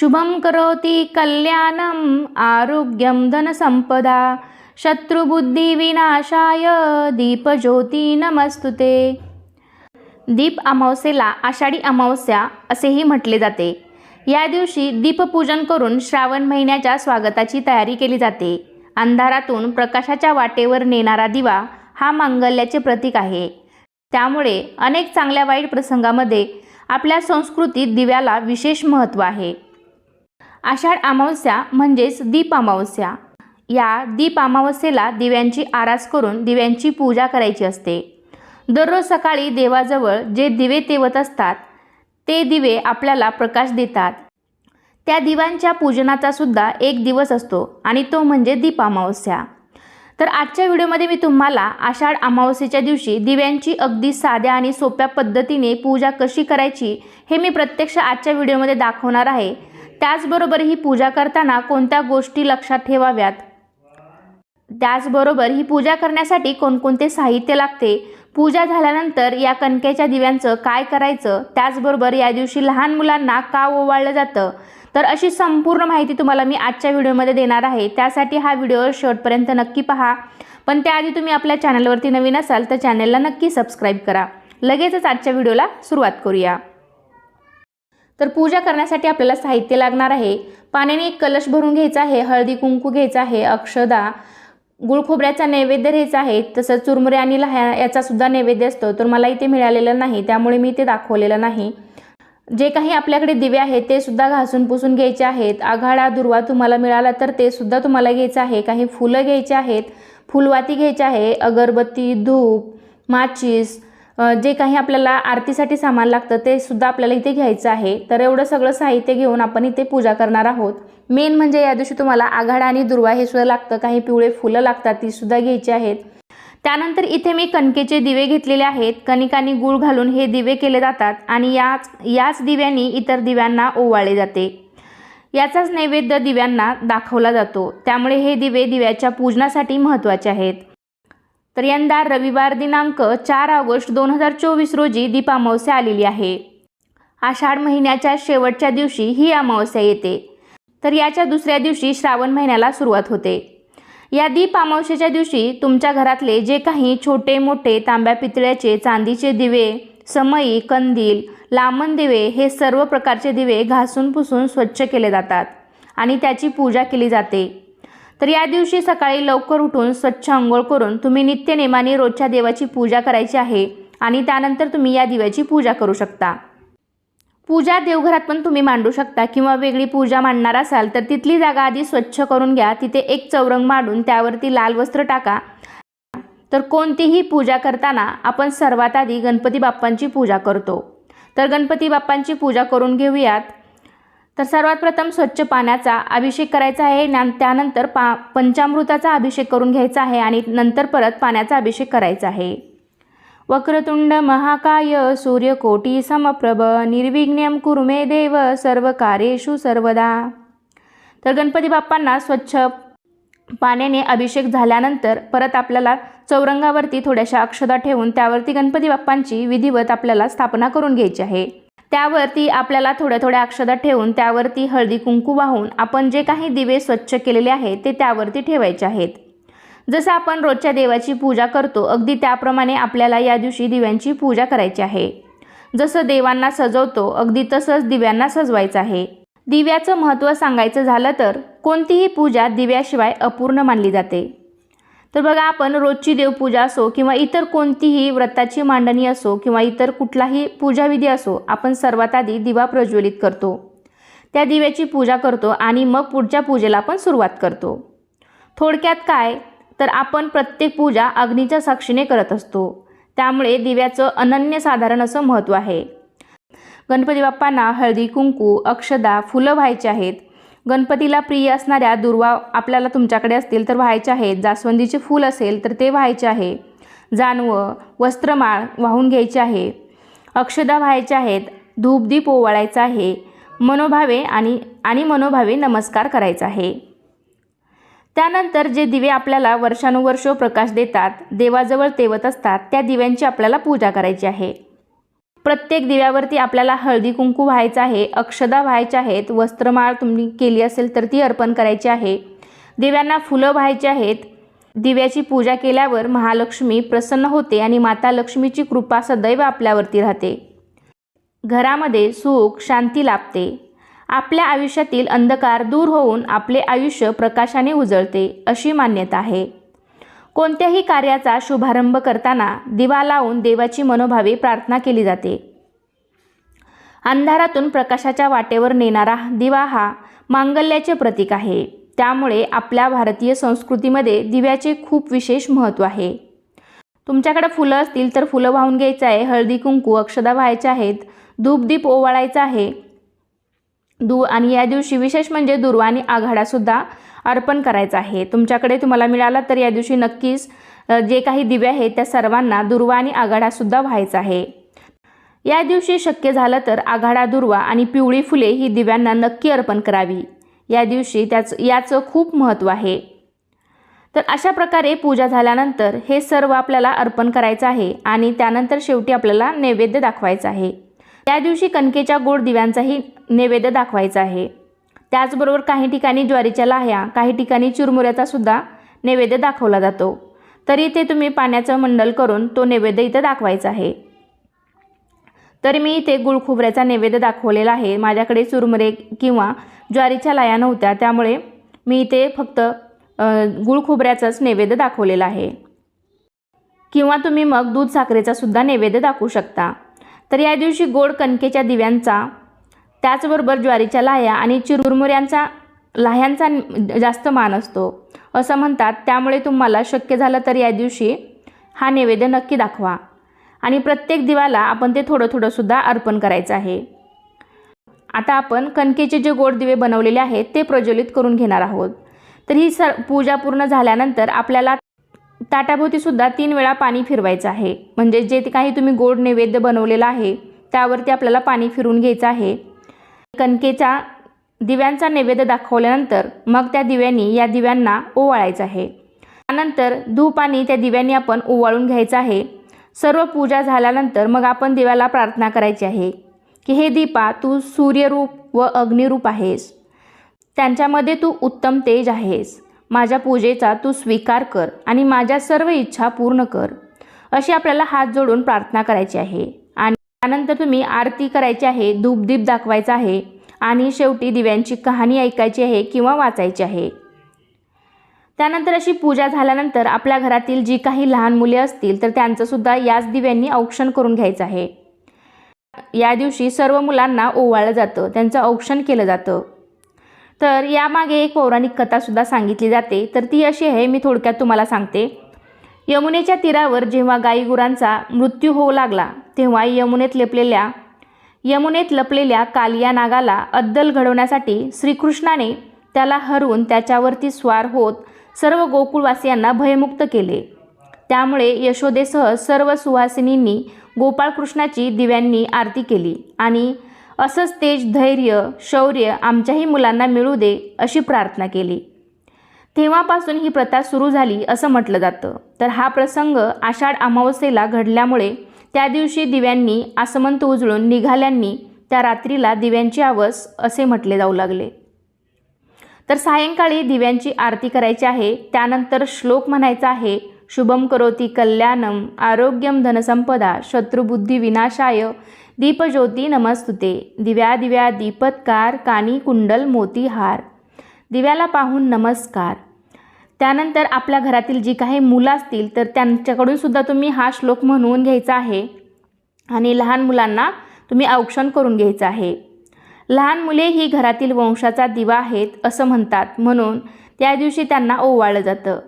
शुभम करोति कल्याणम आरोग्यम धनसंपदा शत्रुबुद्धिविनाशाय दीपज्योती नमस्तुते। दीप अमावस्येला आषाढी अमावस्या असेही म्हटले जाते. या दिवशी दीपपूजन करून श्रावण महिन्याच्या स्वागताची तयारी केली जाते. अंधारातून प्रकाशाच्या वाटेवर नेणारा दिवा हा मांगल्याचे प्रतीक आहे. त्यामुळे अनेक चांगल्या वाईट प्रसंगामध्ये आपल्या संस्कृतीत दिव्याला विशेष महत्त्व आहे. आषाढ अमावस्या म्हणजेच दीप अमावस्या. या दीप अमावस्येला दिव्यांची आरास करून दिव्यांची पूजा करायची असते. दररोज सकाळी देवाजवळ जे दिवे तेवत असतात ते दिवे आपल्याला प्रकाश देतात. त्या दिव्यांच्या पूजनाचा सुद्धा एक दिवस असतो आणि तो म्हणजे दीप अमावस्या. तर आजच्या व्हिडिओमध्ये मी तुम्हाला आषाढ अमावस्येच्या दिवशी दिव्यांची अगदी साध्या आणि सोप्या पद्धतीने पूजा कशी करायची हे मी प्रत्यक्ष आजच्या व्हिडिओमध्ये दाखवणार आहे. त्याचबरोबर ही पूजा करताना कोणत्या गोष्टी लक्षात ठेवाव्यात? त्याचबरोबर ही पूजा करण्यासाठी कोणकोणते साहित्य लागते? पूजा झाल्यानंतर या कणकेच्या दिव्यांचं काय करायचं? त्याचबरोबर या दिवशी लहान मुलांना का ओवाळलं जातं? तर अशी संपूर्ण माहिती तुम्हाला मी आजच्या व्हिडिओमध्ये देणार आहे. त्यासाठी हा व्हिडिओ शेवटपर्यंत नक्की पहा. पण त्याआधी तुम्ही आपल्या चॅनलवरती नवीन असाल तर चॅनलला नक्की सबस्क्राईब करा. लगेचच आजच्या व्हिडिओला सुरुवात करूया. तर पूजा करण्यासाठी आपल्याला साहित्य लागणार आहे. पाण्याने एक कलश भरून घ्यायचा आहे हळदी कुंकू घ्यायचा आहे अक्षदा गुळखोबऱ्याचा नैवेद्य घ्यायचा आहे तसंच चुरमुरे आणि लह्या याचासुद्धा नैवेद्य असतो. तर मला इथे मिळालेलं नाही त्यामुळे मी ते दाखवलेलं नाही. जे काही आपल्याकडे दिवे आहेत ते सुद्धा घासून पुसून घ्यायचे आहेत. आघाडा दुर्वा तुम्हाला मिळाला तर ते सुद्धा तुम्हाला घ्यायचं आहे. काही फुलं घ्यायचे आहेत फुलवाती घ्यायची आहे अगरबत्ती धूप माचीस जे काही आपल्याला आरतीसाठी सामान लागतं ते सुद्धा आपल्याला इथे घ्यायचं आहे. तर एवढं सगळं साहित्य घेऊन आपण इथे पूजा करणार आहोत. मेन म्हणजे या दिवशी तुम्हाला आघाडा आणि दुर्वा हे सुद्धा लागतं. काही पिवळे फुलं लागतात ती सुद्धा घ्यायची आहेत. त्यानंतर इथे मी कणकेचे दिवे घेतलेले आहेत. कणिकानी गूळ घालून हे दिवे केले जातात आणि याच याच दिव्यांनी इतर दिव्यांना ओवाळले जाते. याचाच नैवेद्य दिव्यांना दाखवला जातो. त्यामुळे हे दिवे दिव्याच्या पूजनासाठी महत्त्वाचे आहेत. तर यंदा रविवार दिनांक चार ऑगस्ट दोन हजार चोवीस रोजी दीप अमावस्या आलेली आहे. आषाढ महिन्याच्या शेवटच्या दिवशी ही अमावस्या येते. तर याच्या दुसऱ्या दिवशी श्रावण महिन्याला सुरुवात होते. या दीप अमावस्येच्या दिवशी तुमच्या घरातले जे काही छोटे मोठे तांब्या पितळ्याचे चांदीचे दिवे समई कंदील लांबण दिवे हे सर्व प्रकारचे दिवे घासून पुसून स्वच्छ केले जातात आणि त्याची पूजा केली जाते. तर या दिवशी सकाळी लवकर उठून स्वच्छ अंघोळ करून तुम्ही नित्यनेमाने रोजच्या देवाची पूजा करायची आहे आणि त्यानंतर तुम्ही या दिव्याची पूजा करू शकता. पूजा देवघरात पण तुम्ही मांडू शकता किंवा वेगळी पूजा मांडणार असाल तर तिथली जागा आधी स्वच्छ करून घ्या. तिथे एक चौरंग मांडून त्यावरती लाल वस्त्र टाका. तर कोणतीही पूजा करताना आपण सर्वात आधी गणपती बाप्पांची पूजा करतो. तर गणपती बाप्पांची पूजा करून घेऊयात. तर सर्वात प्रथम स्वच्छ पाण्याचा अभिषेक करायचा आहे. त्यानंतर पा पंचामृताचा अभिषेक करून घ्यायचा आहे आणि नंतर परत पाण्याचा अभिषेक करायचा आहे. वक्रतुंड महाकाय सूर्यकोटी समप्रभ निर्विघ्नम कुरुमे देव सर्व कार्येषु सर्वदा. तर गणपती बाप्पांना स्वच्छ पाण्याने अभिषेक झाल्यानंतर परत आपल्याला चौरंगावरती थोड्याशा अक्षदा ठेवून त्यावरती गणपती बाप्पांची विधिवत आपल्याला स्थापना करून घ्यायची आहे. त्यावरती आपल्याला थोड्या थोड्या अक्षदा ठेवून त्यावरती हळदी कुंकू वाहून आपण जे काही दिवे स्वच्छ केलेले आहेत ते त्यावरती ठेवायचे आहेत. जसं आपण रोजच्या देवाची पूजा करतो अगदी त्याप्रमाणे आपल्याला या दिवशी दिव्यांची पूजा करायची आहे. जसं देवांना सजवतो अगदी तसंच दिव्यांना सजवायचं आहे. दिव्याचं महत्त्व सांगायचं झालं तर कोणतीही पूजा दिव्याशिवाय अपूर्ण मानली जाते. तर बघा आपण रोजची देवपूजा असो किंवा इतर कोणतीही व्रताची मांडणी असो किंवा इतर कुठलाही पूजाविधी असो आपण सर्वात आधी दिवा प्रज्वलित करतो. त्या दिव्याची पूजा करतो आणि मग पुढच्या पूजेला आपण सुरुवात करतो. थोडक्यात काय? तर आपण प्रत्येक पूजा अग्नीच्या साक्षीने करत असतो. त्यामुळे दिव्याचं अनन्यसाधारण असं महत्त्व आहे. गणपती बाप्पांना हळदी कुंकू अक्षदा फुलं व्हायचे आहेत. गणपतीला प्रिय असणाऱ्या दुर्वा आपल्याला तुमच्याकडे असतील तर व्हायचे आहेत. जास्वंदीचे फूल असेल तर ते व्हायचे आहे. जानवं वस्त्रमाळ वाहून घ्यायचे आहे. अक्षदा व्हायचे आहेत. धूपदीप ओवाळायचा आहे. मनोभावे आणि आणि मनोभावे नमस्कार करायचा आहे. त्यानंतर जे दिवे आपल्याला वर्षानुवर्ष प्रकाश देतात देवाजवळ तेवत असतात त्या दिव्यांची आपल्याला पूजा करायची आहे. प्रत्येक दिव्यावरती आपल्याला हळदी कुंकू व्हायचं आहे अक्षदा व्हायच्या आहेत वस्त्रमाळ तुम्ही केली असेल तर ती अर्पण करायची आहे. दिव्यांना फुलं व्हायची आहेत. दिव्याची पूजा केल्यावर महालक्ष्मी प्रसन्न होते आणि माता लक्ष्मीची कृपा सदैव आपल्यावरती राहते. घरामध्ये सुख शांती लाभते. आपल्या आयुष्यातील अंधकार दूर होऊन आपले आयुष्य प्रकाशाने उजळते अशी मान्यता आहे. कोणत्याही कार्याचा शुभारंभ करताना दिवा लावून देवाची मनोभावे प्रार्थना केली जाते. अंधारातून प्रकाशाच्या वाटेवर नेणारा दिवा हा मांगल्याचे प्रतीक आहे. त्यामुळे आपल्या भारतीय संस्कृतीमध्ये दिव्याचे खूप विशेष महत्त्व आहे. तुमच्याकडे फुलं असतील तर फुलं वाहून घ्यायचं आहे हळदी कुंकू अक्षदा व्हायच्या आहेत धूपदीप ओवाळायचा आहे दू आणि या दिवशी विशेष म्हणजे दुर्वा आणि आघाडासुद्धा अर्पण करायचा आहे. तुमच्याकडे तुम्हाला मिळाला तर या दिवशी नक्कीच जे काही दिवे आहेत त्या सर्वांना दुर्वा आणि आघाडासुद्धा व्हायचा आहे. या दिवशी शक्य झालं तर आघाडा दुर्वा आणि पिवळी फुले ही दिव्यांना नक्की अर्पण करावी. या दिवशी त्याच याचं खूप महत्त्व आहे. तर अशा प्रकारे पूजा झाल्यानंतर हे सर्व आपल्याला अर्पण करायचं आहे आणि त्यानंतर शेवटी आपल्याला नैवेद्य दाखवायचं आहे. त्या दिवशी कणकेच्या गोड दिव्यांचाही नैवेद्य दाखवायचा आहे. त्याचबरोबर काही ठिकाणी ज्वारीच्या लाह्या काही ठिकाणी चिरमुऱ्याचा सुद्धा नैवेद्य दाखवला जातो. तरी ते तुम्ही पाण्याचं मंडल करून तो नैवेद्य इथं दाखवायचा आहे. तर मी इथे गुळखोबऱ्याचा नैवेद्य दाखवलेला आहे. माझ्याकडे चुरमुरे किंवा ज्वारीच्या लाया नव्हत्या त्यामुळे मी इथे फक्त गुळखोबऱ्याचाच नैवेद्य दाखवलेला आहे. किंवा तुम्ही मग दूध साखरेचा सुद्धा नैवेद्य दाखवू शकता. तर या दिवशी गोड कणकेच्या दिव्यांचा त्याचबरोबर ज्वारीच्या लाह्या आणि चिरमुऱ्यांचा लाह्यांचा जास्त मान असतो. असं म्हणतात त्यामुळे तुम्हाला शक्य झालं तर या दिवशी हा नैवेद्य नक्की दाखवा. आणि प्रत्येक दिवाला आपण ते थोडं थोडंसुद्धा अर्पण करायचं आहे. आता आपण कणकेचे जे गोड दिवे बनवलेले आहेत ते प्रज्वलित करून घेणार आहोत. तर ही सर पूजा पूर्ण झाल्यानंतर आपल्याला ताटाभोवतीसुद्धा तीन वेळा पाणी फिरवायचं आहे. म्हणजे जे ते काही तुम्ही गोड नैवेद्य बनवलेलं आहे त्यावरती आपल्याला पाणी फिरून घ्यायचं आहे. कणकेच्या दिव्यांचा नैवेद्य दाखवल्यानंतर मग त्या दिव्यांनी या दिव्यांना ओवाळायचं आहे. त्यानंतर धूप आणि त्या दिव्यांनी आपण ओवाळून घ्यायचं आहे. सर्व पूजा झाल्यानंतर मग आपण दिव्याला प्रार्थना करायची आहे की हे दीपा तू सूर्यरूप व अग्निरूप आहेस. त्यांच्यामध्ये तू उत्तम तेज आहेस. माझ्या पूजेचा तू स्वीकार कर आणि माझ्या सर्व इच्छा पूर्ण कर. अशी आपल्याला हात जोडून प्रार्थना करायची आहे. आणि त्यानंतर तुम्ही आरती करायची आहे धूपदीप दाखवायचा आहे आणि शेवटी दिव्यांची कहाणी ऐकायची आहे किंवा वाचायची आहे. त्यानंतर अशी पूजा झाल्यानंतर आपल्या घरातील जी काही लहान मुले असतील तर त्यांचंसुद्धा याच दिव्यांनी औक्षण करून घ्यायचं आहे. या दिवशी सर्व मुलांना ओवाळलं जातं त्यांचं औक्षण केलं जातं. तर यामागे एक पौराणिक कथासुद्धा सांगितली जाते. तर ती अशी आहे मी थोडक्यात तुम्हाला सांगते. यमुनेच्या तीरावर जेव्हा गाईगुरांचा मृत्यू होऊ लागला तेव्हा यमुनेत लपलेल्या यमुनेत लपलेल्या कालिया नागाला अद्दल घडवण्यासाठी श्रीकृष्णाने त्याला हरवून त्याच्यावरती स्वार होत सर्व गोकुळवासियांना भयमुक्त केले. त्यामुळे यशोदेसह सर्व सुहासिनींनी गोपाळकृष्णाची दिव्यांनी आरती केली आणि असंच तेज धैर्य शौर्य आमच्याही मुलांना मिळू दे अशी प्रार्थना केली. तेव्हापासून ही प्रथा सुरू झाली असं म्हटलं जातं. तर हा प्रसंग आषाढ अमावस्येला घडल्यामुळे त्या दिवशी दिव्यांनी आसमंत उजळून निघाल्यांनी त्या रात्रीला दिव्यांची आवस असे म्हटले जाऊ लागले. तर सायंकाळी दिव्यांची आरती करायची आहे त्यानंतर श्लोक म्हणायचा आहे शुभम करोती कल्याणम आरोग्यम धनसंपदा शत्रुबुद्धी विनाशाय दीपज्योती नमस्तुते. दिव्या दिव्या दीपत्कार कानी कुंडल मोती हार. दिव्याला पाहून नमस्कार. त्यानंतर आपल्या घरातील जी काही मुलं असतील तर त्यांच्याकडून सुद्धा तुम्ही हा श्लोक म्हणून घ्यायचा आहे. आणि लहान मुलांना तुम्ही औक्षण करून घ्यायचं आहे. लहान मुले ही घरातील वंशाचा दिवा आहेत असं म्हणतात. म्हणून त्या दिवशी त्यांना ओवाळलं जातं.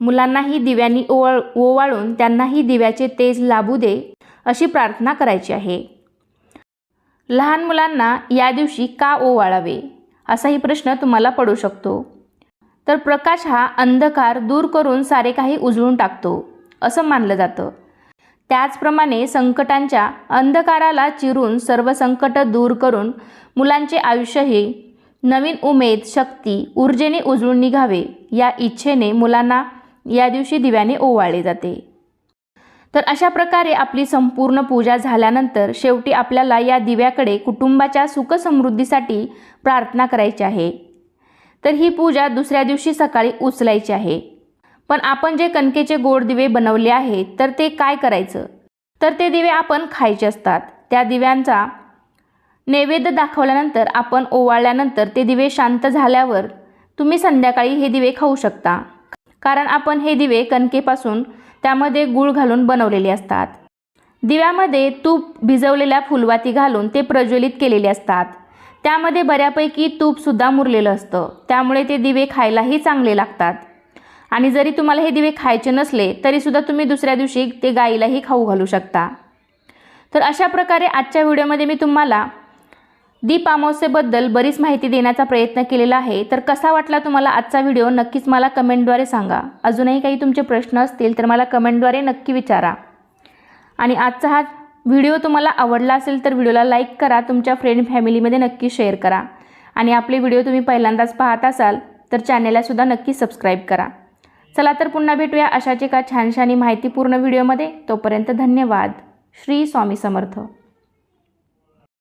मुलांनाही दिव्यांनी ओवाळ ओवाळून त्यांनाही दिव्याचे तेज लाभू दे अशी प्रार्थना करायची आहे. लहान मुलांना या दिवशी का ओवाळावे? असाही प्रश्न तुम्हाला पडू शकतो. तर प्रकाश हा अंधकार दूर करून सारे काही उजळून टाकतो असं मानलं जातं. त्याचप्रमाणे संकटांच्या अंधकाराला चिरून सर्व संकट दूर करून मुलांचे आयुष्य हे नवीन उमेद शक्ती ऊर्जेने उजळून निघावे या इच्छेने मुलांना या दिवशी दिव्याने ओवाळले जाते. तर अशा प्रकारे आपली संपूर्ण पूजा झाल्यानंतर शेवटी आपल्याला या दिव्याकडे कुटुंबाच्या सुखसमृद्धीसाठी प्रार्थना करायची आहे. तर ही पूजा दुसऱ्या दिवशी सकाळी उचलायची आहे. पण आपण जे कणकेचे गोड दिवे बनवले आहेत तर ते काय करायचं? तर ते दिवे आपण खायचे असतात. त्या दिव्यांचा नैवेद्य दाखवल्यानंतर आपण ओवाळल्यानंतर ते दिवे शांत झाल्यावर तुम्ही संध्याकाळी हे दिवे खाऊ शकता. कारण आपण हे दिवे कणकेपासून त्यामध्ये गूळ घालून बनवलेले असतात. दिव्यामध्ये तूप भिजवलेल्या फुलवाती घालून ते प्रज्वलित केलेले असतात. त्यामध्ये बऱ्यापैकी तूपसुद्धा मुरलेलं असतं. त्यामुळे ते दिवे खायलाही चांगले लागतात. आणि जरी तुम्हाला हे दिवे खायचे नसले तरीसुद्धा तुम्ही दुसऱ्या दिवशी ते गाईलाही खाऊ घालू शकता. तर अशा प्रकारे आजच्या व्हिडिओमध्ये मी तुम्हाला दीप अमावस्येबद्दल बरीच माहिती देण्याचा प्रयत्न केलेला आहे. तर कसा वाटला तुम्हाला आजचा व्हिडिओ? नक्कीच मला कमेंटद्वारे सांगा. अजूनही काही तुमचे प्रश्न असतील तर मला कमेंटद्वारे नक्की विचारा. आणि आजचा हा व्हिडिओ तुम्हाला आवडला असेल तर व्हिडिओला लाईक करा तुमच्या फ्रेंड फॅमिलीमध्ये नक्की शेअर करा. आणि आपले व्हिडिओ तुम्ही पहिल्यांदाच पाहत असाल तर चॅनेललासुद्धा नक्की सबस्क्राईब करा. चला तर पुन्हा भेटूया अशाच एका छानशानी माहितीपूर्ण व्हिडिओमध्ये. तोपर्यंत धन्यवाद. श्री स्वामी समर्थ.